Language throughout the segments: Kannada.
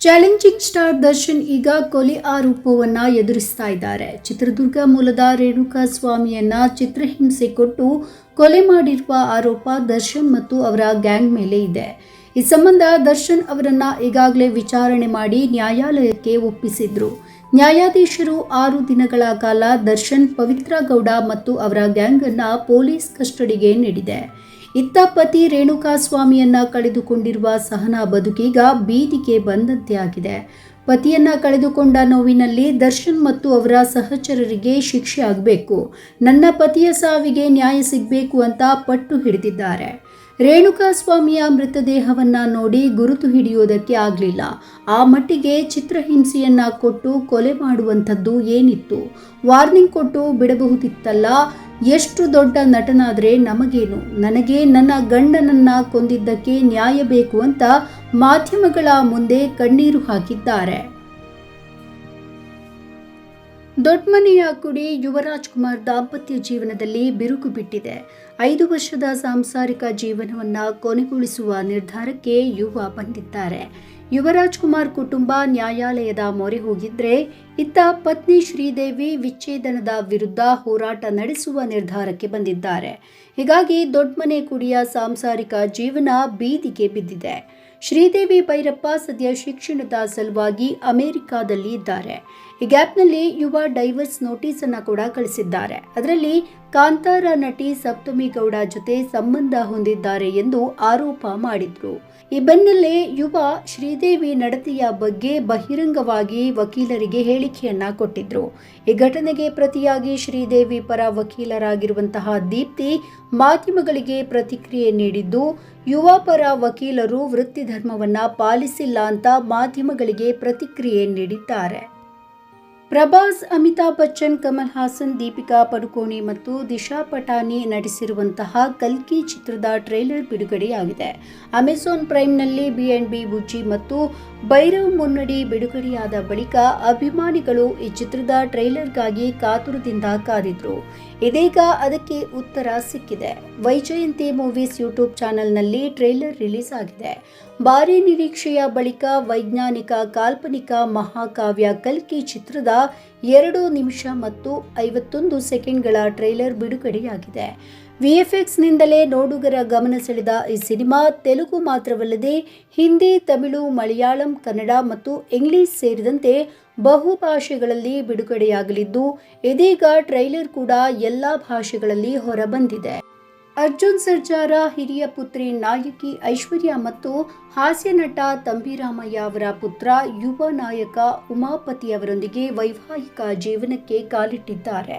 ಚಾಲೆಂಜಿಂಗ್ ಸ್ಟಾರ್ ದರ್ಶನ್ ಈಗ ಕೊಲೆ ಆರೋಪವನ್ನು ಎದುರಿಸ್ತಾ ಇದ್ದಾರೆ. ಚಿತ್ರದುರ್ಗ ಮೂಲದ ರೇಣುಕಾ ಸ್ವಾಮಿಯನ್ನ ಚಿತ್ರಹಿಂಸೆ ಕೊಟ್ಟು ಕೊಲೆ ಮಾಡಿರುವ ಆರೋಪ ದರ್ಶನ್ ಮತ್ತು ಅವರ ಗ್ಯಾಂಗ್ ಮೇಲೆ ಇದೆ. ಈ ಸಂಬಂಧ ದರ್ಶನ್ ಅವರನ್ನ ಈಗಾಗಲೇ ವಿಚಾರಣೆ ಮಾಡಿ ನ್ಯಾಯಾಲಯಕ್ಕೆ ಒಪ್ಪಿಸಿದ್ರು. ನ್ಯಾಯಾಧೀಶರು ಆರು ದಿನಗಳ ಕಾಲ ದರ್ಶನ್ ಪವಿತ್ರ ಗೌಡ ಮತ್ತು ಅವರ ಗ್ಯಾಂಗ್ ಅನ್ನ ಪೊಲೀಸ್ ಕಸ್ಟಡಿಗೆ ನೀಡಿದೆ. ಇತ್ತ ಪತಿ ರೇಣುಕಾಸ್ವಾಮಿಯನ್ನ ಕಳೆದುಕೊಂಡಿರುವ ಸಹನಾ ಬದುಕೀಗ ಬೀದಿಗೆ ಬಂದಂತೆ ಆಗಿದೆ. ಪತಿಯನ್ನ ಕಳೆದುಕೊಂಡ ನೋವಿನಲ್ಲಿ ದರ್ಶನ್ ಮತ್ತು ಅವರ ಸಹಚರರಿಗೆ ಶಿಕ್ಷೆ ಆಗಬೇಕು. ನನ್ನ ಪತಿಯ ಸಾವಿಗೆ ನ್ಯಾಯ ಸಿಗಬೇಕು ಅಂತ ಪಟ್ಟು ಹಿಡಿದಿದ್ದಾರೆ. ರೇಣುಕಾಸ್ವಾಮಿಯ ಮೃತದೇಹವನ್ನ ನೋಡಿ ಗುರುತು ಹಿಡಿಯೋದಕ್ಕೆ ಆಗಲಿಲ್ಲ. ಆ ಮಟ್ಟಿಗೆ ಚಿತ್ರಹಿಂಸೆಯನ್ನ ಕೊಟ್ಟು ಕೊಲೆ ಮಾಡುವಂಥದ್ದು ಏನಿತ್ತು? ವಾರ್ನಿಂಗ್ ಕೊಟ್ಟು ಬಿಡಬಹುದಿತ್ತಲ್ಲ? ಎಷ್ಟು ದೊಡ್ಡ ನಟನಾದರೆ ನಮಗೇನು? ನನಗೆ ನನ್ನ ಗಂಡನನ್ನ ಕೊಂದಿದ್ದಕ್ಕೆ ನ್ಯಾಯ ಬೇಕು ಅಂತ ಮಾಧ್ಯಮಗಳ ಮುಂದೆ ಕಣ್ಣೀರು ಹಾಕಿದ್ದಾರೆ. ದೊಡ್ಮನೆಯ ಕುಡಿ ಯುವರಾಜ್ ಕುಮಾರ್ ದಾಂಪತ್ಯ ಜೀವನದಲ್ಲಿ ಬಿರುಕು ಬಿಟ್ಟಿದೆ. ಐದು ವರ್ಷದ ಸಾಂಸಾರಿಕ ಜೀವನವನ್ನ ಕೊನೆಗೊಳಿಸುವ ನಿರ್ಧಾರಕ್ಕೆ ಯುವ ಬಂದಿದ್ದಾರೆ. ಯುವರಾಜ್ ಕುಮಾರ್ ಕುಟುಂಬ ನ್ಯಾಯಾಲಯದ ಮೊರೆ ಹೋಗಿದ್ರೆ ಇತ್ತ ಪತ್ನಿ ಶ್ರೀದೇವಿ ವಿಚ್ಛೇದನದ ವಿರುದ್ಧ ಹೋರಾಟ ನಡೆಸುವ ನಿರ್ಧಾರಕ್ಕೆ ಬಂದಿದ್ದಾರೆ. ಹೀಗಾಗಿ ದೊಡ್ಡಮನೆ ಕುಡಿಯ ಸಾಂಸಾರಿಕ ಜೀವನ ಬೀದಿಗೆ ಬಿದ್ದಿದೆ. ಶ್ರೀದೇವಿ ಭೈರಪ್ಪ ಸದ್ಯ ಶಿಕ್ಷಣದ ಸಲುವಾಗಿ ಅಮೆರಿಕಾದಲ್ಲಿ ಇದ್ದಾರೆ ಈ ಗ್ಯಾಪ್ನಲ್ಲಿ ಯುವ ಡೈವರ್ಸ್ ನೋಟಿಸ್ ಅನ್ನ ಕೂಡ ಕಳಿಸಿದ್ದಾರೆ. ಅದರಲ್ಲಿ ಕಾಂತಾರ ನಟಿ ಸಪ್ತಮಿ ಗೌಡ ಜೊತೆ ಸಂಬಂಧ ಹೊಂದಿದ್ದಾರೆ ಎಂದು ಆರೋಪ ಮಾಡಿದ್ರು. ಈ ಬೆನ್ನಲ್ಲೇ ಯುವ ಶ್ರೀದೇವಿ ನಡತೆಯ ಬಗ್ಗೆ ಬಹಿರಂಗವಾಗಿ ವಕೀಲರಿಗೆ ಹೇಳಿಕೆಯನ್ನ ಕೊಟ್ಟಿದ್ರು. ಈ ಘಟನೆಗೆ ಪ್ರತಿಯಾಗಿ ಶ್ರೀದೇವಿ ಪರ ವಕೀಲರಾಗಿರುವಂತಹ ದೀಪ್ತಿ ಮಾಧ್ಯಮಗಳಿಗೆ ಪ್ರತಿಕ್ರಿಯೆ ನೀಡಿದ್ದು, ಯುವ ಪರ ವಕೀಲರು ವೃತ್ತಿ ಧರ್ಮವನ್ನ ಪಾಲಿಸಿಲ್ಲ ಅಂತ ಮಾಧ್ಯಮಗಳಿಗೆ ಪ್ರತಿಕ್ರಿಯೆ ನೀಡಿದ್ದಾರೆ. ಪ್ರಭಾಸ್, ಅಮಿತಾಬ್ ಬಚ್ಚನ್, ಕಮಲ್ ಹಾಸನ್, ದೀಪಿಕಾ ಪಡುಕೋಣೆ ಮತ್ತು ದಿಶಾ ಪಟಾನಿ ನಟಿಸಿರುವಂತಹ ಕಲ್ಕಿ ಚಿತ್ರದ ಟ್ರೈಲರ್ ಬಿಡುಗಡೆಯಾಗಿದೆ. ಅಮೆಜಾನ್ ಪ್ರೈಮ್ನಲ್ಲಿ ಬಿ ಅಂಡ್ ಬಿ ಬುಜ್ಜಿ ಮತ್ತು ಭೈರವ್ ಮುನ್ನಡಿ ಬಿಡುಗಡೆಯಾದ ಬಳಿಕ ಅಭಿಮಾನಿಗಳು ಈ ಚಿತ್ರದ ಟ್ರೈಲರ್ಗಾಗಿ ಕಾತುರದಿಂದ ಕಾದಿದ್ರು. ಇದೀಗ ಅದಕ್ಕೆ ಉತ್ತರ ಸಿಕ್ಕಿದೆ. ವೈಜಯಂತಿ ಮೂವೀಸ್ ಯೂಟ್ಯೂಬ್ ಚಾನೆಲ್ನಲ್ಲಿ ಟ್ರೈಲರ್ ರಿಲೀಸ್ ಆಗಿದೆ ಭಾರಿ ನಿರೀಕ್ಷೆಯ ಬಳಿಕ ವೈಜ್ಞಾನಿಕ, ಕಾಲ್ಪನಿಕ ಮಹಾಕಾವ್ಯ ಕಲ್ಕಿ ಚಿತ್ರದ ಎರಡು ನಿಮಿಷ ಮತ್ತು ಐವತ್ತೊಂದು ಸೆಕೆಂಡ್ಗಳ ಟ್ರೈಲರ್ ಬಿಡುಗಡೆಯಾಗಿದೆ. ವಿಎಫ್ಎಕ್ಸ್ನಿಂದಲೇ ನೋಡುಗರ ಗಮನ ಸೆಳೆದ ಈ ಸಿನಿಮಾ ತೆಲುಗು ಮಾತ್ರವಲ್ಲದೆ ಹಿಂದಿ, ತಮಿಳು, ಮಲಯಾಳಂ, ಕನ್ನಡ ಮತ್ತು ಇಂಗ್ಲಿಷ್ ಸೇರಿದಂತೆ ಬಹುಭಾಷೆಗಳಲ್ಲಿ ಬಿಡುಗಡೆಯಾಗಲಿದ್ದು, ಇದೀಗ ಟ್ರೈಲರ್ ಕೂಡ ಎಲ್ಲ ಭಾಷೆಗಳಲ್ಲಿ ಹೊರಬಂದಿದೆ. ಅರ್ಜುನ್ ಸರ್ಜಾರ, ಹಿರಿಯ ಪುತ್ರಿ ನಾಯಕಿ ಐಶ್ವರ್ಯ ಮತ್ತು ಹಾಸ್ಯ ನಟ ತಂಬಿರಾಮಯ್ಯ ಅವರ ಪುತ್ರ ಯುವ ನಾಯಕ ಉಮಾಪತಿ ಅವರೊಂದಿಗೆ ವೈವಾಹಿಕ ಜೀವನಕ್ಕೆ ಕಾಲಿಟ್ಟಿದ್ದಾರೆ.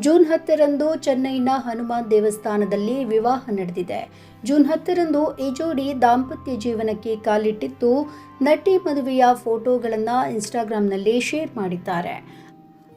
ಜೂನ್ ಹತ್ತರಂದು ಚೆನ್ನೈನ ಹನುಮಾನ್ ದೇವಸ್ಥಾನದಲ್ಲಿ ವಿವಾಹ ನಡೆದಿದೆ. ಜೂನ್ ಹತ್ತರಂದು ಈ ಜೋಡಿ ದಾಂಪತ್ಯ ಜೀವನಕ್ಕೆ ಕಾಲಿಟ್ಟಿದ್ದು ನಟಿ ಮದುವೆಯ ಫೋಟೋಗಳನ್ನು ಇನ್ಸ್ಟಾಗ್ರಾಂನಲ್ಲಿ ಶೇರ್ ಮಾಡಿದ್ದಾರೆ.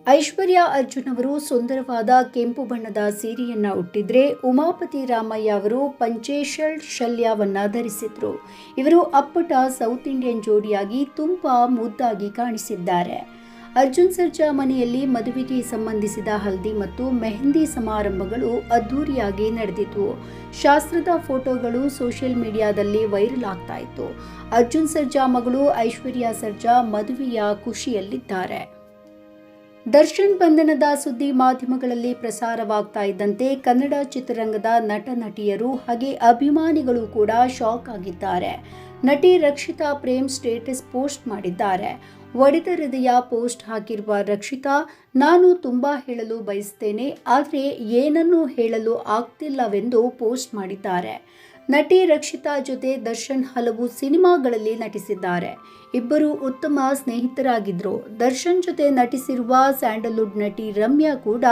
ಐಶ್ವರ್ಯ ಅರ್ಜುನ್ ಅವರು ಸುಂದರವಾದ ಕೆಂಪು ಬಣ್ಣದ ಸೀರೆಯನ್ನ ಉಟ್ಟಿದ್ರೆ ಉಮಾಪತಿ ರಾಮಯ್ಯ ಅವರು ಪಂಚೇಶಲ್ ಶಲ್ಯವನ್ನ ಧರಿಸಿದ್ರು. ಇವರು ಅಪ್ಪಟ ಸೌತ್ ಇಂಡಿಯನ್ ಜೋಡಿಯಾಗಿ ತುಂಬಾ ಮುದ್ದಾಗಿ ಕಾಣಿಸಿದ್ದಾರೆ. ಅರ್ಜುನ್ ಸರ್ಜಾ ಮನೆಯಲ್ಲಿ ಮದುವೆಗೆ ಸಂಬಂಧಿಸಿದ ಹಲ್ದಿ ಮತ್ತು ಮೆಹಂದಿ ಸಮಾರಂಭಗಳು ಅದ್ದೂರಿಯಾಗಿ ನಡೆದಿತ್ತು. ಶಾಸ್ತ್ರದ ಫೋಟೋಗಳು ಸೋಷಿಯಲ್ ಮೀಡಿಯಾದಲ್ಲಿ ವೈರಲ್ ಆಗ್ತಾ ಇತ್ತು. ಅರ್ಜುನ್ ಸರ್ಜಾ ಮಗಳು ಐಶ್ವರ್ಯ ಸರ್ಜಾ ಮದುವೆಯ ಖುಷಿಯಲ್ಲಿದ್ದಾರೆ. ದರ್ಶನ್ ಬಂಧನದ ಸುದ್ದಿ ಮಾಧ್ಯಮಗಳಲ್ಲಿ ಪ್ರಸಾರವಾಗ್ತಾ ಇದ್ದಂತೆ ಕನ್ನಡ ಚಿತ್ರರಂಗದ ನಟ ನಟಿಯರು ಹಾಗೆ ಅಭಿಮಾನಿಗಳು ಕೂಡ ಶಾಕ್ ಆಗಿದ್ದಾರೆ. ನಟಿ ರಕ್ಷಿತಾ ಪ್ರೇಮ್ ಸ್ಟೇಟಸ್ ಪೋಸ್ಟ್ ಮಾಡಿದ್ದಾರೆ. ಒಡೆದ ಹೃದಯ ಪೋಸ್ಟ್ ಹಾಕಿರುವ ರಕ್ಷಿತಾ, ನಾನು ತುಂಬ ಹೇಳಲು ಬಯಸ್ತೇನೆ, ಆದರೆ ಏನನ್ನೂ ಹೇಳಲು ಆಗ್ತಿಲ್ಲವೆಂದು ಪೋಸ್ಟ್ ಮಾಡಿದ್ದಾರೆ. ನಟಿ ರಕ್ಷಿತಾ ಜೊತೆ ದರ್ಶನ್ ಹಲವು ಸಿನಿಮಾಗಳಲ್ಲಿ ನಟಿಸಿದ್ದಾರೆ. ಇಬ್ಬರು ಉತ್ತಮ ಸ್ನೇಹಿತರಾಗಿದ್ದರು ದರ್ಶನ್ ಜೊತೆ ನಟಿಸಿರುವ ಸ್ಯಾಂಡಲ್ವುಡ್ ನಟಿ ರಮ್ಯಾ ಕೂಡ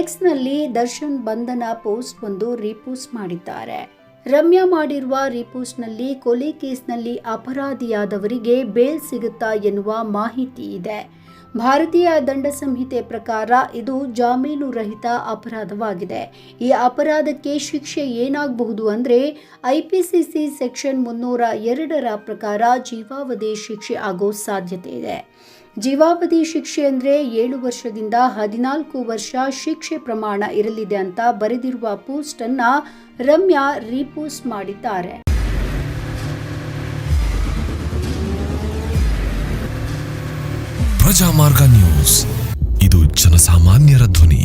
ಎಕ್ಸ್ನಲ್ಲಿ ದರ್ಶನ್ ಬಂಧನ ಪೋಸ್ಟ್ ಒಂದು ರೀಪೋಸ್ಟ್ ಮಾಡಿದ್ದಾರೆ. ರಮ್ಯಾ ಮಾಡಿರುವ ರಿಪೋಸ್ಟ್ನಲ್ಲಿ ಕೊಲೆ ಕೇಸ್ನಲ್ಲಿ ಅಪರಾಧಿಯಾದವರಿಗೆ ಬೇಲ್ ಸಿಗುತ್ತಾ ಎನ್ನುವ ಮಾಹಿತಿ ಇದೆ. ಭಾರತೀಯ ದಂಡ ಸಂಹಿತೆ ಪ್ರಕಾರ ಇದು ಜಾಮೀನು ರಹಿತ ಅಪರಾಧವಾಗಿದೆ. ಈ ಅಪರಾಧಕ್ಕೆ ಶಿಕ್ಷೆ ಏನಾಗಬಹುದು ಅಂದರೆ ಐಪಿಸಿಸಿ ಸೆಕ್ಷನ್ ಮುನ್ನೂರ ಎರಡರ ಪ್ರಕಾರ ಜೀವಾವಧಿ ಶಿಕ್ಷೆ ಆಗೋ ಸಾಧ್ಯತೆ ಇದೆ. ಜೀವಾವಧಿ ಶಿಕ್ಷೆ ಅಂದರೆ ಏಳು ವರ್ಷದಿಂದ ಹದಿನಾಲ್ಕು ವರ್ಷ ಶಿಕ್ಷೆ ಪ್ರಮಾಣ ಇರಲಿದೆ ಅಂತ ಬರೆದಿರುವ ಪೋಸ್ಟನ್ನು ರಮ್ಯಾ ರೀಪೋಸ್ಟ್ ಮಾಡಿದ್ದಾರೆ. ಪ್ರಜಾಮಾರ್ಗ ನ್ಯೂಸ್. ಇದು ಜನಸಾಮಾನ್ಯರ ಧ್ವನಿ.